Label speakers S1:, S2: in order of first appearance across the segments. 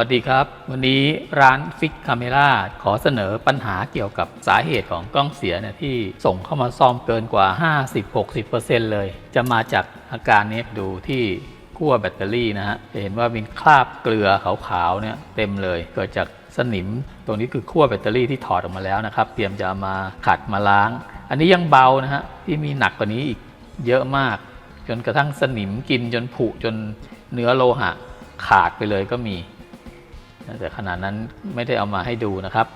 S1: วัสดีครับ วันนี้ร้านฟิกคาเมล่าขอเสนอปัญหาเกี่ยวกับสาเหตุของกล้องเสียเนี่ยที่ส่งเข้ามาซ่อมเกินกว่า 50-60%เลย จะมาจากอาการนี้ดูที่ขั้วแบตเตอรี่นะฮะจะเห็นว่ามีคราบเกลือขาวๆเนี่ยเต็มเลยเกิดจากสนิม ตรงนี้คือขั้วแบตเตอรี่ที่ถอดออกมาแล้วนะครับ เตรียมจะมาขัดมาล้าง อันนี้ยังเบานะฮะที่มีหนักกว่านี้อีกเยอะมาก จนกระทั่งสนิมกินจนผุจนเนื้อโลหะขาดไปเลยก็มี แต่ขนาดนั้นไม่ได้เอามาให้ดูนะครับ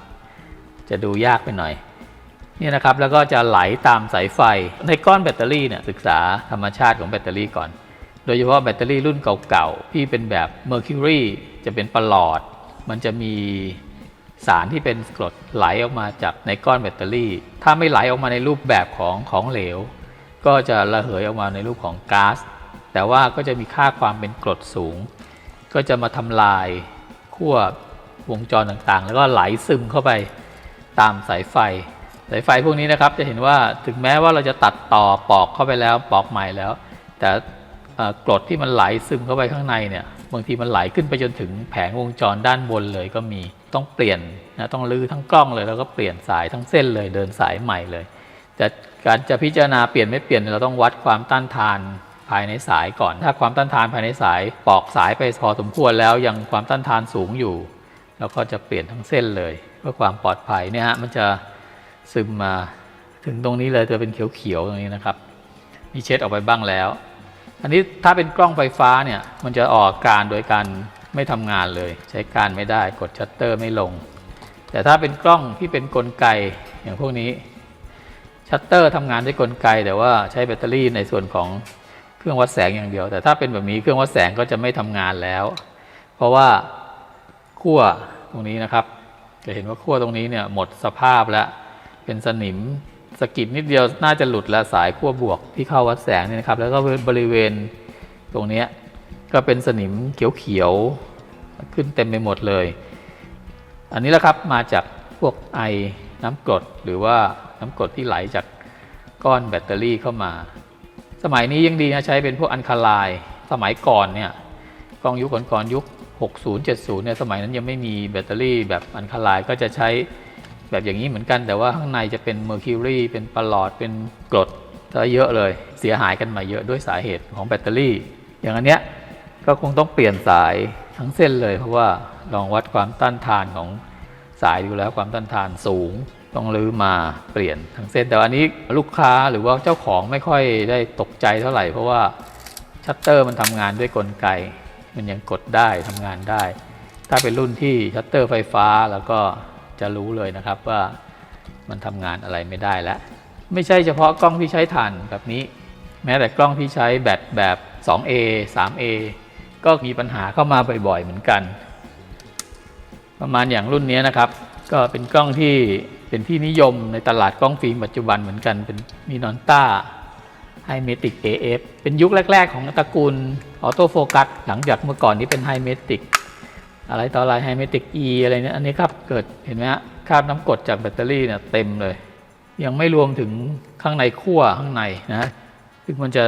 S1: จะดูยากไปหน่อยนี่นะครับแล้วก็จะไหลตามสายไฟในก้อนแบตเตอรี่เนี่ยศึกษาธรรมชาติของแบตเตอรี่ก่อน โดยเฉพาะแบตเตอรี่รุ่นเก่าๆที่เป็นแบบ Mercury จะเป็นประหลอด มันจะมีสารที่เป็นกรดไหลออกมาจากในก้อนแบตเตอรี่ ถ้าไม่ไหลออกมาในรูปแบบของของเหลว ก็จะระเหยออกมาในรูปของก๊าซแต่ว่าก็จะมีค่าความเป็นกรดสูง ก็จะมาทำลาย ขั้ววงจรต่างๆ แล้วก็ไหลซึมเข้าไปตามสายไฟ สายไฟพวกนี้นะครับจะเห็นว่าถึงแม้ว่าเราจะตัดต่อปอกเข้าไปแล้วปอกใหม่แล้ว แต่กรดที่มันไหลซึมเข้าไปข้างในเนี่ยบางทีมันไหลขึ้นไปจนถึงแผงวงจรด้านบนเลยก็มีต้องเปลี่ยนนะต้องลื้อทั้งกล้องเลยแล้วก็เปลี่ยนสายทั้งเส้นเลยเดินสายใหม่เลยแต่การจะพิจารณาเปลี่ยนไม่เปลี่ยนเราต้องวัดความต้านทาน ภายในสายก่อน ถ้าความต้านทานภายในสายปอกสายไปพอสมควรแล้วยังความต้านทานสูงอยู่แล้วก็จะเปลี่ยนทั้งเส้นเลย เพื่อความปลอดภัยเนี่ยฮะมันจะซึมมาถึงตรงนี้เลยจะเป็นเขียวๆตรงนี้นะครับนี่เช็ดออกไปบ้างแล้ว อันนี้ถ้าเป็นกล้องไฟฟ้าเนี่ยมันจะออกอการโดยการไม่ทำงานเลย ใช้การไม่ได้กดชัตเตอร์ไม่ลง แต่ถ้าเป็นกล้องที่เป็นกลไกอย่างพวกนี้ชัตเตอร์ทำงานด้วยกลไก แต่ว่าใช้แบตเตอรี่ในส่วนของ เครื่องวัดแสงอย่างเดียว แต่ถ้าเป็นแบบนี้เครื่องวัดแสงก็จะไม่ทำงานแล้ว เพราะว่าขั้วตรงนี้นะครับ จะเห็นว่าขั้วตรงนี้เนี่ยหมดสภาพแล้ว เป็นสนิมสกิดนิดเดียวน่าจะหลุดแล้วสายขั้วบวกที่เข้าวัดแสงเนี่ยนะครับ แล้วก็บริเวณตรงนี้ก็เป็นสนิมเขียวๆขึ้นเต็มไปหมดเลย อันนี้แหละครับมาจากพวกไอน้ำกรดหรือว่าน้ำกรดที่ไหลจากก้อนแบตเตอรี่เข้ามา สมัยนี้ยังดีนะใช้เป็นพวกอันคาไลน์สมัยก่อนเนี่ยกล้องยุคก่อนๆยุค 60 70 เนี่ยสมัยนั้นยังไม่มีแบตเตอรี่แบบอันคาไลน์ก็จะใช้แบบอย่างนี้เหมือนกัน แต่ว่าข้างในจะเป็นเมอร์คิวรีเป็นปลอดเป็นกรดซะเยอะเลยเสียหายกันมาเยอะด้วยสาเหตุของแบตเตอรี่ อย่างอันเนี้ยก็คงต้องเปลี่ยนสายทั้งเส้นเลย เพราะว่าลองวัดความต้านทานของสายดูแล้วความต้านทานสูง ต้องรื้อมาเปลี่ยนทั้งเส้นแต่อันนี้ลูกค้าหรือว่าเจ้าของไม่ค่อยได้ตกใจเท่าไหร่ เพราะว่าชัตเตอร์มันทำงานด้วยกลไก มันยังกดได้ทำงานได้ ถ้าเป็นรุ่นที่ชัตเตอร์ไฟฟ้าแล้วก็จะรู้เลยนะครับว่ามันทำงานอะไรไม่ได้แล้ว ไม่ใช่เฉพาะกล้องที่ใช้ถ่านแบบนี้ แม้แต่กล้องที่ใช้แบตแบบ 2A 3A ก็มีปัญหาเข้ามาบ่อยๆเหมือนกัน ประมาณอย่างรุ่นนี้นะครับ ก็เป็นกล้องที่ เป็นที่นิยมในตลาดกล้องฟิล์มปัจจุบันเหมือนกัน เป็นมีนอนต้าไฮเมติก AF เป็นยุคแรก ๆ ของตระกูลออโต้โฟกัสหลังจากเมื่อก่อนนี้เป็นไฮเมติกอะไรต่ออะไรไฮเมติก E อะไรเนี่ยอันนี้ครับเกิดเห็นไหมฮะคราบน้ำกรดจากแบตเตอรี่เนี่ยเต็มเลย ยังไม่รวมถึงข้างในขั้วข้างในนะซึ่งมันจะ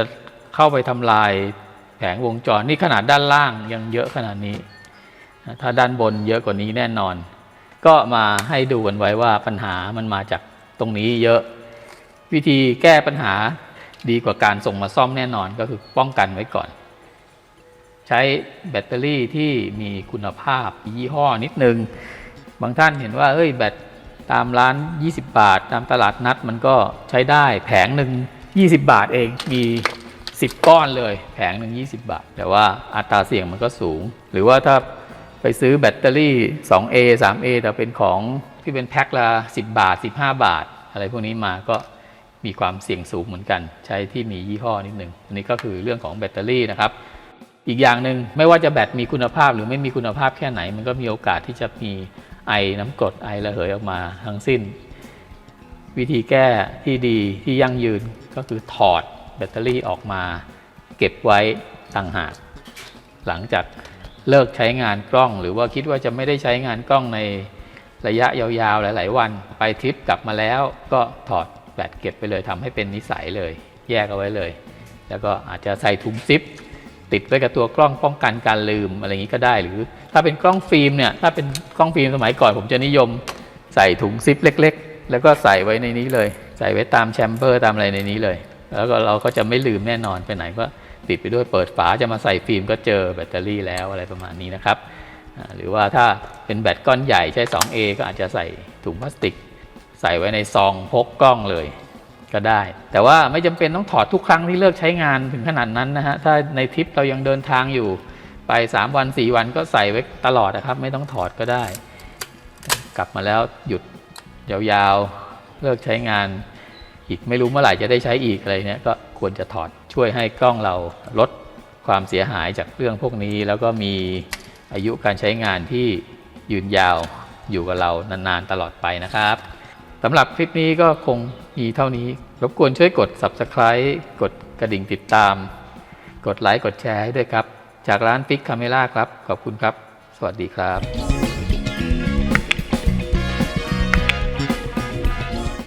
S1: เข้าไปทำลายแผงวงจรนี่ขนาดด้านล่างยังเยอะขนาดนี้ ถ้าด้านบนเยอะกว่านี้แน่นอน ก็มาให้ดูกันไว้ว่าปัญหามันมาจากตรงนี้เยอะ วิธีแก้ปัญหาดีกว่าการส่งมาซ่อมแน่นอนก็คือป้องกันไว้ก่อน ใช้แบตเตอรี่ที่มีคุณภาพยี่ห้อนิดนึง บางท่านเห็นว่าเอ้ยแบตตามร้าน 20 บาท ตามตลาดนัดมันก็ใช้ได้แผงหนึ่ง20 บาทเองมี 10 ก้อนเลย แผงหนึ่ง20 บาท แต่ว่าอัตราเสี่ยงมันก็สูง หรือว่าถ้า ไปซื้อแบตเตอรี่ 2A 3A แต่เป็นของที่เป็นแพ็คละ10 บาท 15 บาท อะไรพวกนี้มาก็มีความเสี่ยงสูงเหมือนกัน ใช้ที่มียี่ห้อนิดหนึ่งอันนี้ก็คือเรื่องของแบตเตอรี่นะครับ อีกอย่างหนึ่งไม่ว่าจะแบตมีคุณภาพหรือไม่มีคุณภาพแค่ไหน มันก็มีโอกาสที่จะมีไอน้ำกรดไอระเหยออกมาทั้งสิ้น วิธีแก้ที่ดีที่ยั่งยืนก็คือถอดแบตเตอรี่ออกมา เก็บไว้ต่างหากหลังจาก เลิกใช้งานกล้อง หรือว่าคิดว่าจะไม่ได้ใช้งานกล้องในระยะยาวๆ หลาย ๆ วัน ไปทริปกลับมาแล้วก็ถอดแบตเก็บไปเลยทำให้เป็นนิสัยเลย แยกเอาไว้เลย แล้วก็อาจจะใส่ถุงซิป ติดไว้กับตัวกล้องป้องกันการลืมอะไรอย่างนี้ก็ได้ หรือถ้าเป็นกล้องฟิล์มเนี่ยถ้าเป็นกล้องฟิล์มสมัยก่อนผมจะนิยมใส่ถุงซิปเล็ก ๆ แล้วก็ใส่ไว้ในนี้เลย ใส่ไว้ตามแชมเบอร์ตามอะไรในนี้เลย แล้วก็เราก็จะไม่ลืมแน่นอนไปไหนก็ ติดไปด้วยเปิดฝาจะมาใส่ฟิล์มก็เจอแบตเตอรี่แล้วอะไรประมาณนี้นะครับ หรือว่าถ้าเป็นแบตก้อนใหญ่ใช้ 2A ก็อาจจะใส่ถุงพลาสติก ใส่ไว้ในซองพกกล้องเลยก็ได้ แต่ว่าไม่จำเป็นต้องถอดทุกครั้งที่เลิกใช้งานถึงขนาดนั้นนะฮะ ถ้าในทริปเรายังเดินทางอยู่ไป 3 วัน 4 วันก็ใส่ไว้ตลอดนะครับ ไม่ต้องถอดก็ได้ กลับมาแล้วหยุดยาวๆเลิกใช้งานอีกไม่รู้เมื่อไหร่จะได้ใช้อีกอะไรเนี่ยก็ควรจะถอด ช่วยให้กล้องเราลดความเสียหายจากเรื่องพวกนี้ แล้วก็มีอายุการใช้งานที่ยืนยาวอยู่กับเรานานๆตลอดไปนะครับสำหรับคลิปนี้ก็คงมีเท่านี้ รบกวนช่วยกด Subscribe กดกระดิ่งติดตาม กดไลค์กดแชร์ให้ด้วยครับ จากร้าน Fix Camera ครับ ขอบคุณครับ สวัสดีครับ